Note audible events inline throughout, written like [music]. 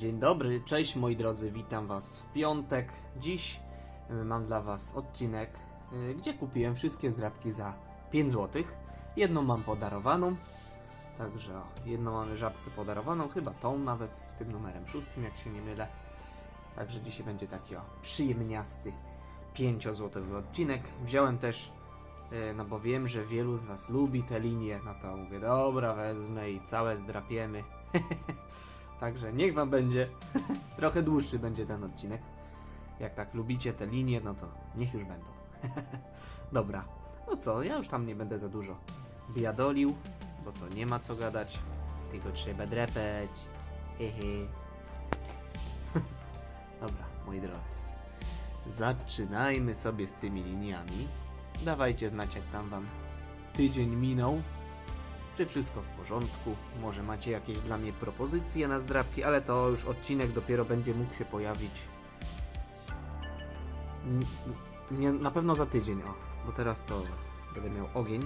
Dzień dobry, cześć moi drodzy, witam was w piątek. Dziś y, mam dla was odcinek, y, gdzie kupiłem wszystkie zdrabki za 5 zł. Jedną mam podarowaną, także jedną mamy żabkę podarowaną, chyba tą nawet z tym numerem szóstym, jak się nie mylę. Także dzisiaj będzie taki o, przyjemniasty 5-złotowy odcinek. Wziąłem też, y, no bo wiem, że wielu z was lubi te linie, no to mówię, dobra, wezmę i całe zdrapiemy. [laughs] Także niech wam będzie. [laughs] Trochę dłuższy będzie ten odcinek. Jak tak lubicie te linie, no to niech już będą. [laughs] Dobra. No co, ja już tam nie będę za dużo biadolił, bo to nie ma co gadać. Tylko trzeba drepeć. Hehe. [laughs] Dobra, moi drodzy. Zaczynajmy sobie z tymi liniami. Dawajcie znać, jak tam wam tydzień minął. Czy wszystko w porządku? Może macie jakieś dla mnie propozycje na zdrabki, ale to już odcinek dopiero będzie mógł się pojawić. Nie, na pewno za tydzień, o, bo teraz to będę miał ogień.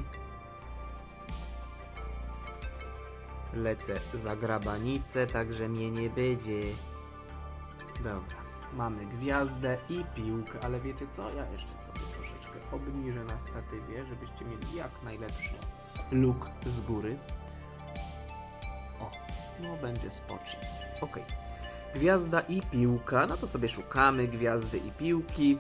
Lecę za grabanicę, także mnie nie będzie. Dobra, mamy gwiazdę i piłkę, ale wiecie co? Ja jeszcze sobie troszeczkę obniżę na statywie, żebyście mieli jak najlepszy look z góry. O, no będzie spoczy. Ok. Gwiazda i piłka. No to sobie szukamy gwiazdy i piłki.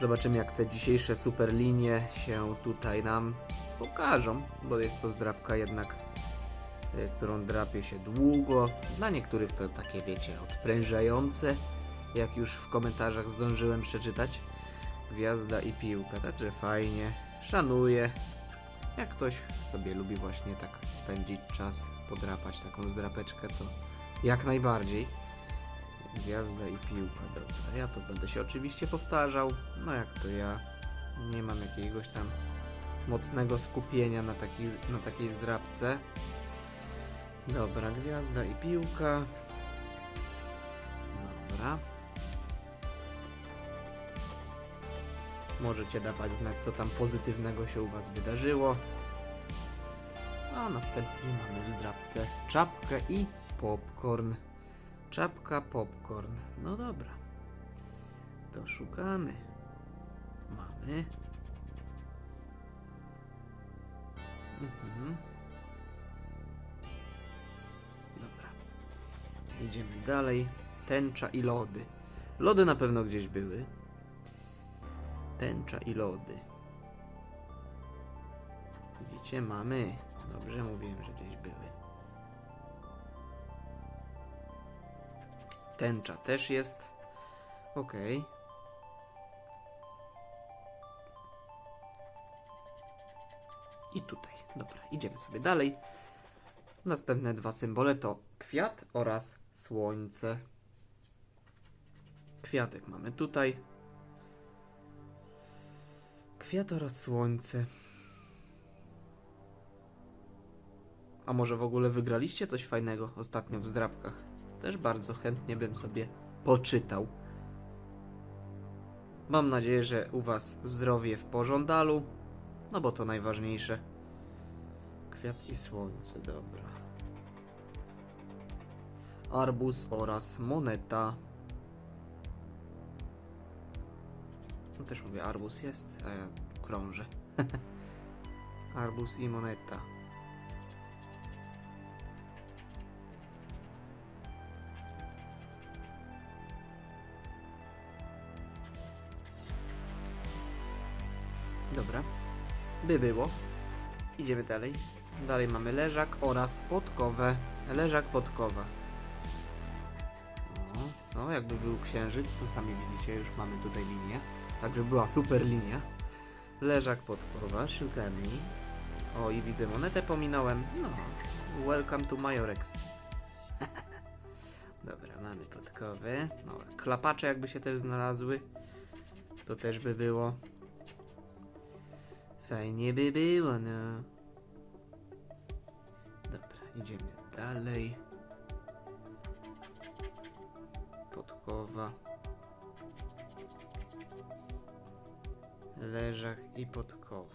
Zobaczymy jak te dzisiejsze super linie się tutaj nam pokażą, bo jest to zdrabka jednak, y, którą drapie się długo. Dla niektórych to takie wiecie, odprężające, jak już w komentarzach zdążyłem przeczytać. Gwiazda i piłka, także fajnie. Szanuję, jak ktoś sobie lubi właśnie tak spędzić czas, podrapać taką zdrapeczkę, to jak najbardziej. Gwiazda i piłka, dobra. Ja to będę się oczywiście powtarzał. No jak to ja nie mam jakiegoś tam mocnego skupienia na, taki, na takiej zdrapce. Dobra, gwiazda i piłka. Dobra. Możecie dawać znać, co tam pozytywnego się u Was wydarzyło. A następnie mamy w zdrabce czapkę i popcorn. Czapka, popcorn. No dobra. To szukamy. Mamy. Mhm. Dobra. Idziemy dalej. Tęcza i lody. Lody na pewno gdzieś były. Tęcza i lody. Widzicie, mamy. Dobrze mówiłem, że gdzieś były. Tęcza też jest. Ok. I tutaj. Dobra, idziemy sobie dalej. Następne dwa symbole to kwiat oraz słońce. Kwiatek mamy tutaj. Kwiat oraz słońce. A może w ogóle wygraliście coś fajnego ostatnio w zdrabkach? Też bardzo chętnie bym sobie poczytał. Mam nadzieję, że u Was zdrowie w pożądalu, no bo to najważniejsze. Kwiat i słońce, dobra. Arbus oraz moneta. No też mówię, arbus jest, a ja krążę. [laughs] arbus i moneta. Dobra, by było. Idziemy dalej. Dalej mamy leżak oraz podkowę. Leżak, podkowa. No, no, jakby był księżyc, to sami widzicie, już mamy tutaj linię. Także była super linia. Leżak, podkowa, szukamy. O, i widzę monetę, pominąłem. No, welcome to Majorex. [laughs] Dobra, mamy podkowę. No, klapacze jakby się też znalazły. To też by było. Fajnie by było, no. Dobra, idziemy dalej. Podkowa. Leżach i podkowa.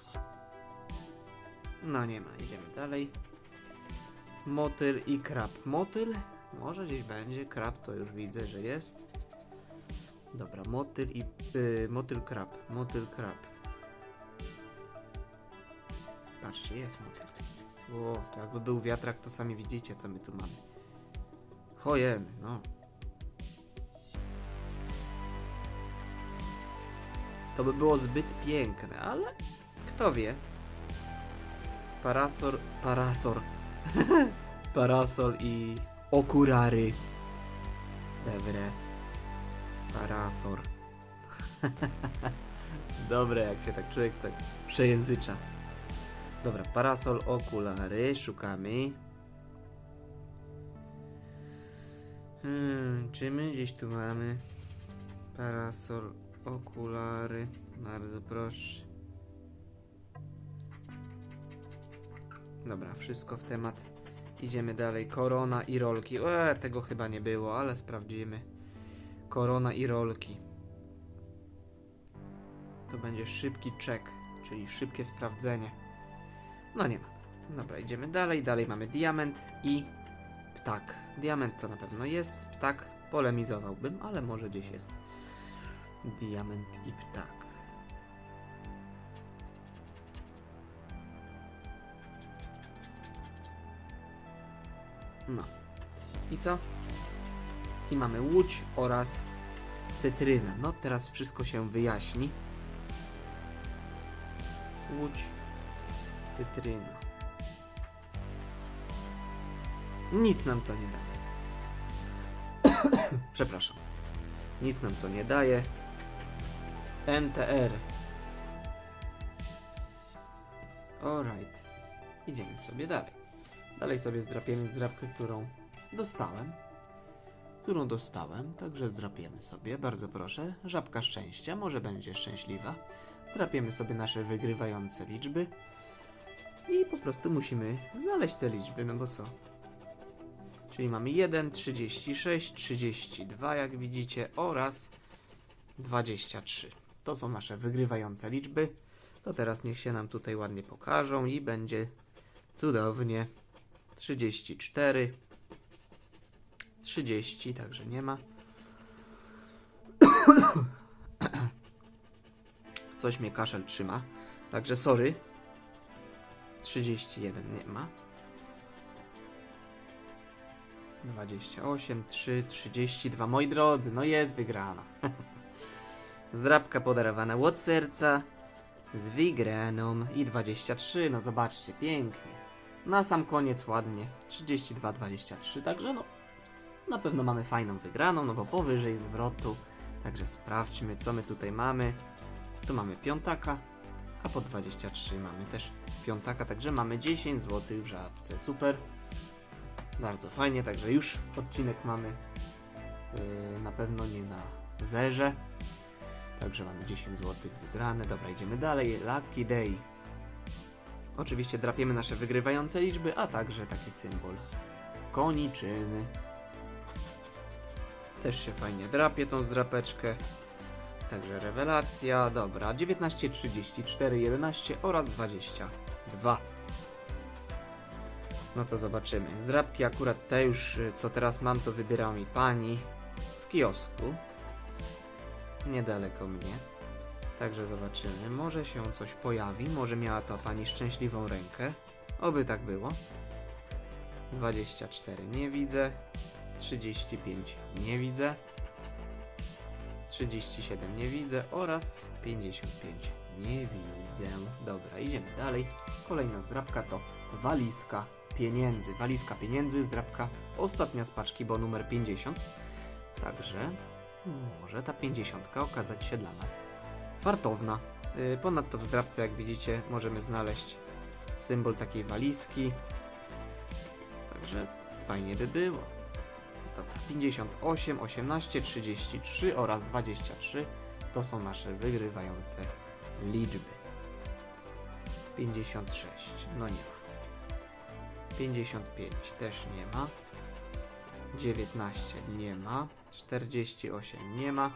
No nie ma, idziemy dalej. Motyl i krab. Motyl Może gdzieś będzie. Krab to już widzę, że jest. Dobra, motyl i... Yy, motyl krab. Motyl krab. Patrzcie, jest motyl. O, to jakby był wiatrak, to sami widzicie, co my tu mamy. Hojemy, no. To by było zbyt piękne, ale kto wie. Parasol, parasol. [laughs] Parasol i okulary. Dobre. Parasol. [laughs] Dobre, jak się tak człowiek tak przejęzycza. Dobra, parasol, okulary, szukamy. Hmm, czy my gdzieś tu mamy? Parasol, okulary, bardzo proszę. Dobra, wszystko w temat. Idziemy dalej. Korona i rolki. E, tego chyba nie było, ale sprawdzimy. Korona i rolki. To będzie szybki check, czyli szybkie sprawdzenie. No nie ma. Dobra, idziemy dalej. Dalej mamy diament i ptak. Diament to na pewno jest. Ptak polemizowałbym, ale może gdzieś jest. Diament i ptak. No. I co? I mamy łódź oraz cytrynę. No teraz wszystko się wyjaśni. Łódź, cytryna. Nic nam to nie daje. [coughs] Przepraszam. Nic nam to nie daje. NTR. Alright. Idziemy sobie dalej. Dalej sobie zdrapiemy zdrapkę, którą dostałem. Którą dostałem, także zdrapiemy sobie, bardzo proszę. Żabka szczęścia, może będzie szczęśliwa. Drapiemy sobie nasze wygrywające liczby. I po prostu musimy znaleźć te liczby, no bo co? Czyli mamy 1, 36, 32, jak widzicie, oraz 23. To są nasze wygrywające liczby. To teraz niech się nam tutaj ładnie pokażą i będzie cudownie. 34, 30, także nie ma. [coughs] Coś mnie kaszel trzyma, także sorry. 31 nie ma. 28, 3, 32. Moi drodzy, no jest wygrana. [laughs] Zdrabka podarowana od serca z wygraną i 23. No zobaczcie, pięknie. Na sam koniec ładnie 32-23, także no na pewno mamy fajną wygraną, no bo powyżej zwrotu. Także sprawdźmy co my tutaj mamy. Tu mamy piątaka, a po 23 mamy też piątaka, także mamy 10 zł w żabce. Super. Bardzo fajnie, także już odcinek mamy yy, na pewno nie na zerze. Także mamy 10 zł wygrane. Dobra, idziemy dalej. Lucky Day. Oczywiście drapiemy nasze wygrywające liczby, a także taki symbol koniczyny. Też się fajnie drapie tą zdrapeczkę. Także rewelacja. Dobra, 19, 34, 11 oraz 22. No to zobaczymy. Zdrapki akurat te już, co teraz mam, to wybierała mi pani z kiosku. Niedaleko mnie. Także zobaczymy. Może się coś pojawi. Może miała ta pani szczęśliwą rękę. Oby tak było. 24 nie widzę. 35 nie widzę. 37 nie widzę oraz 55 nie widzę. Dobra, idziemy dalej. Kolejna zdrabka to walizka pieniędzy. Walizka pieniędzy, zdrabka ostatnia z paczki, bo numer 50. Także może ta 50 okazać się dla nas fartowna. Yy, Ponadto w zdrabce, jak widzicie, możemy znaleźć symbol takiej walizki. Także fajnie by było. Dobra, 58, 18, 33 oraz 23 to są nasze wygrywające liczby. 56, no nie ma. 55 też nie ma. 19 nie ma. 48 nie ma.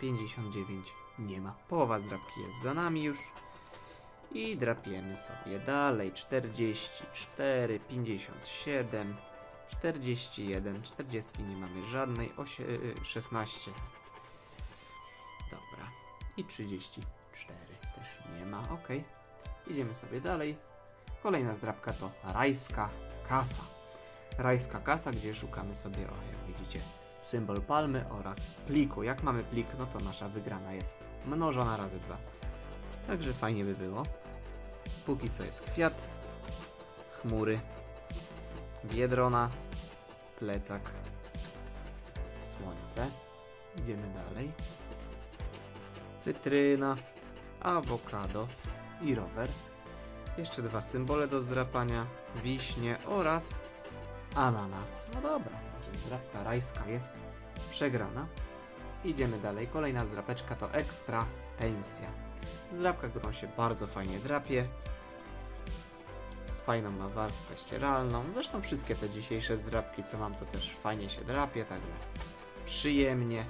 59 nie ma. Połowa zdrabki jest za nami już. I drapiemy sobie dalej. 44, 57, 41, 40 nie mamy żadnej, osie, y, 16. Dobra. I 34 też nie ma, ok. Idziemy sobie dalej. Kolejna zdrabka to rajska kasa. Rajska kasa, gdzie szukamy sobie, o jak widzicie, symbol palmy oraz pliku. Jak mamy plik, no to nasza wygrana jest mnożona razy dwa. Także fajnie by było. Póki co jest kwiat, chmury, biedrona, plecak, słońce. Idziemy dalej. Cytryna, awokado i rower. Jeszcze dwa symbole do zdrapania, wiśnie oraz ananas. No dobra, także zdrapka rajska jest przegrana. Idziemy dalej. Kolejna zdrapeczka to ekstra pensja. Zdrapka, którą się bardzo fajnie drapie. Fajną ma warstwę ścieralną. Zresztą wszystkie te dzisiejsze zdrapki, co mam, to też fajnie się drapie, także przyjemnie.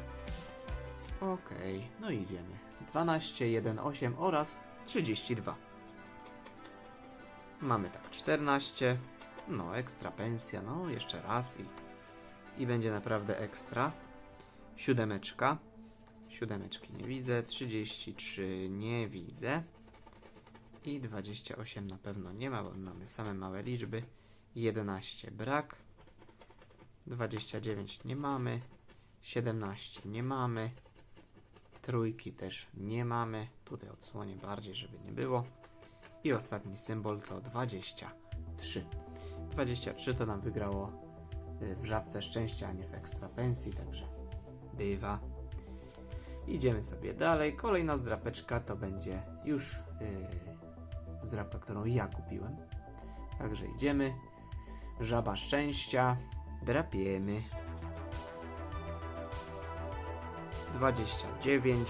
Okej, no idziemy. 12, 1, 8 oraz 32. Mamy tak 14. No, ekstra pensja, no jeszcze raz i, i będzie naprawdę ekstra. Siódemeczka. Siódemeczki nie widzę. 33 nie widzę. I 28 na pewno nie ma, bo mamy same małe liczby. 11 brak. 29 nie mamy. 17 nie mamy. Trójki też nie mamy. Tutaj odsłonię bardziej, żeby nie było. I ostatni symbol to 23. 23 to nam wygrało y, w żabce szczęścia, a nie w ekstra pensji, także bywa. Idziemy sobie dalej. Kolejna zdrapeczka to będzie już yy, zdrapka, którą ja kupiłem. Także idziemy. Żaba szczęścia. Drapiemy. 29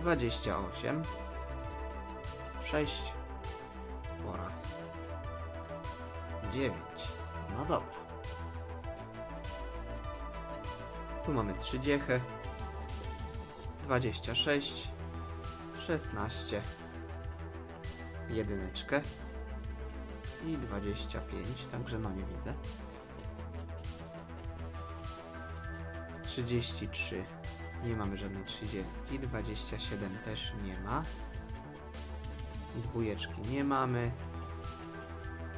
28 6 oraz 9. No dobra. Tu mamy 3 dziechy. 26 16 jedyneczkę i 25, także no nie widzę. 33 nie mamy żadnej 30, 27 też nie ma. Dwójeczki nie mamy.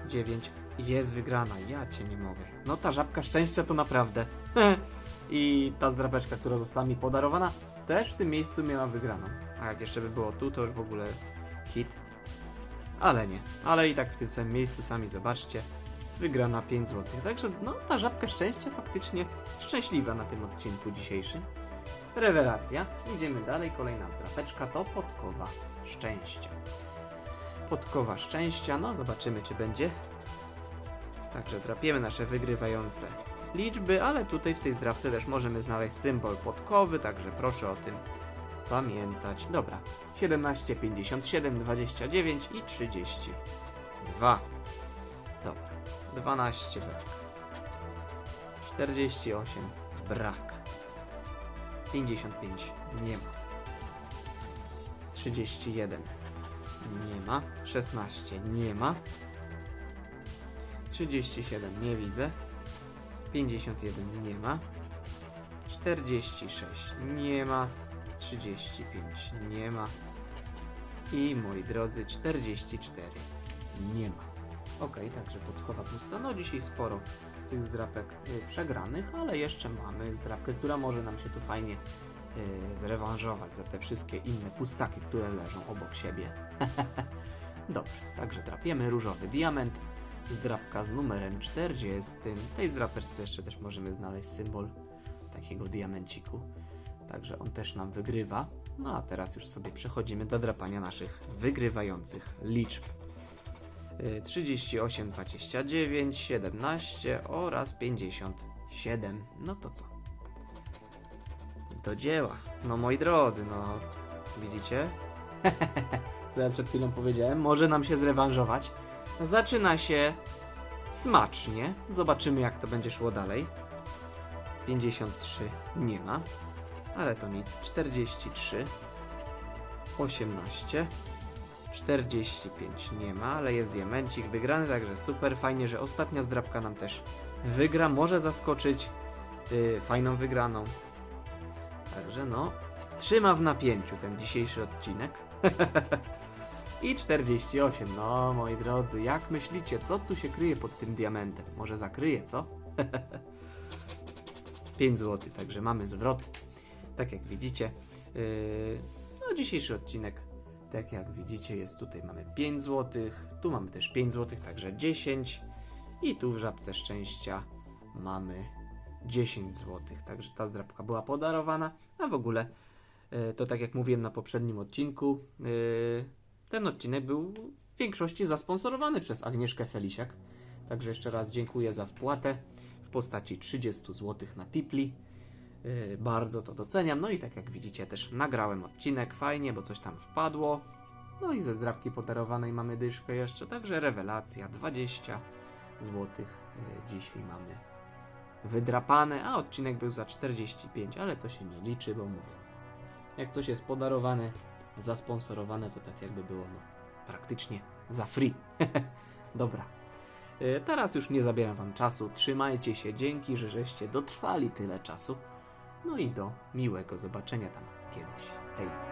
9 jest wygrana, ja cię nie mogę. No ta żabka szczęścia to naprawdę. [laughs] I ta zdrabeczka, która została mi podarowana, też w tym miejscu miała wygraną. A jak jeszcze by było tu, to już w ogóle hit. Ale nie. Ale i tak w tym samym miejscu, sami zobaczcie, wygrana 5 zł. Także no, ta żabka szczęścia faktycznie szczęśliwa na tym odcinku dzisiejszym. Rewelacja. Idziemy dalej. Kolejna zdrapeczka to podkowa szczęścia. Podkowa szczęścia. No, zobaczymy, czy będzie. Także drapiemy nasze wygrywające liczby, ale tutaj w tej zdrapce też możemy znaleźć symbol podkowy, także proszę o tym pamiętać. Dobra, 17, 57, 29 i 32. Dobra, 12 brak. 48 brak. 55 nie ma. 31 nie ma. 16 nie ma. 37 nie widzę. 51 nie ma. 46 nie ma. 35 nie ma. I moi drodzy, 44 nie ma. Ok, także podkowa pusta. No dzisiaj sporo tych zdrapek y, przegranych, ale jeszcze mamy zdrapkę, która może nam się tu fajnie y, zrewanżować za te wszystkie inne pustaki, które leżą obok siebie. [laughs] Dobrze, także drapiemy różowy diament. Zdrapka z numerem 40. W tej zdrapeczce jeszcze też możemy znaleźć symbol takiego diamenciku. Także on też nam wygrywa. No a teraz już sobie przechodzimy do drapania naszych wygrywających liczb. Y, 38, 29, 17 oraz 57. No to co? Do dzieła. No moi drodzy, no widzicie? [laughs] co ja przed chwilą powiedziałem? Może nam się zrewanżować. Zaczyna się smacznie. Zobaczymy jak to będzie szło dalej. 53 nie ma, ale to nic. 43 18 45 nie ma, ale jest diamencik wygrany, także super, fajnie, że ostatnia zdrabka nam też wygra, może zaskoczyć y, fajną wygraną. Także no, trzyma w napięciu ten dzisiejszy odcinek. [laughs] I 48. No, moi drodzy, jak myślicie, co tu się kryje pod tym diamentem? Może zakryje, co? [laughs] 5 zł, także mamy zwrot. Tak jak widzicie, yy, no dzisiejszy odcinek, tak jak widzicie, jest tutaj mamy 5 zł, tu mamy też 5 zł, także 10 i tu w żabce szczęścia mamy 10 zł. Także ta zdrabka była podarowana, a w ogóle yy, to tak jak mówiłem na poprzednim odcinku, yy, ten odcinek był w większości zasponsorowany przez Agnieszkę Felisiak. Także jeszcze raz dziękuję za wpłatę w postaci 30 zł na Tipli. Yy, bardzo to doceniam. No i tak jak widzicie, też nagrałem odcinek fajnie, bo coś tam wpadło. No i ze zdrabki podarowanej mamy dyszkę jeszcze, także rewelacja 20 zł dzisiaj mamy wydrapane, a odcinek był za 45, ale to się nie liczy, bo mówię. Jak coś jest podarowane, zasponsorowane, to tak jakby było no, praktycznie za free. [laughs] Dobra. Y, Teraz już nie zabieram Wam czasu. Trzymajcie się. Dzięki, że żeście dotrwali tyle czasu. No i do miłego zobaczenia tam kiedyś. Hej.